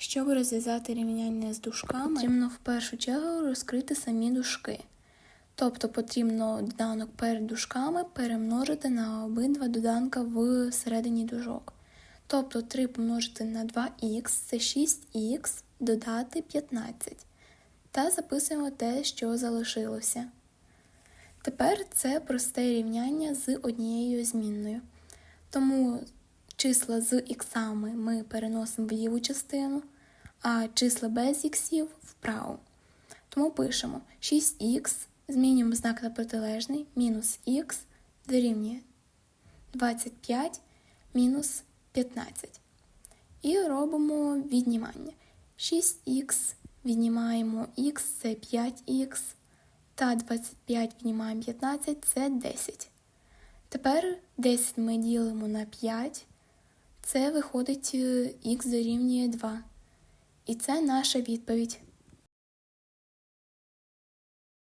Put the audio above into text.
Щоб розв'язати рівняння з дужками, потрібно в першу чергу розкрити самі дужки. Тобто потрібно доданок перед дужками перемножити на обидва доданка в середині дужок. Тобто 3 помножити на 2х це 6х додати 15. Та записуємо те, що залишилося. Тепер це просте рівняння з однією змінною. Тому числа з іксами ми переносимо в ліву частину, а числа без іксів вправо. Тому пишемо 6х, змінюємо знак на протилежний, мінус х дорівнює 25 мінус 15. І робимо віднімання. 6х віднімаємо х це 5х, та 25 віднімаємо 15 це 10. Тепер 10 ми ділимо на 5, це виходить х дорівнює 2. І це наша відповідь.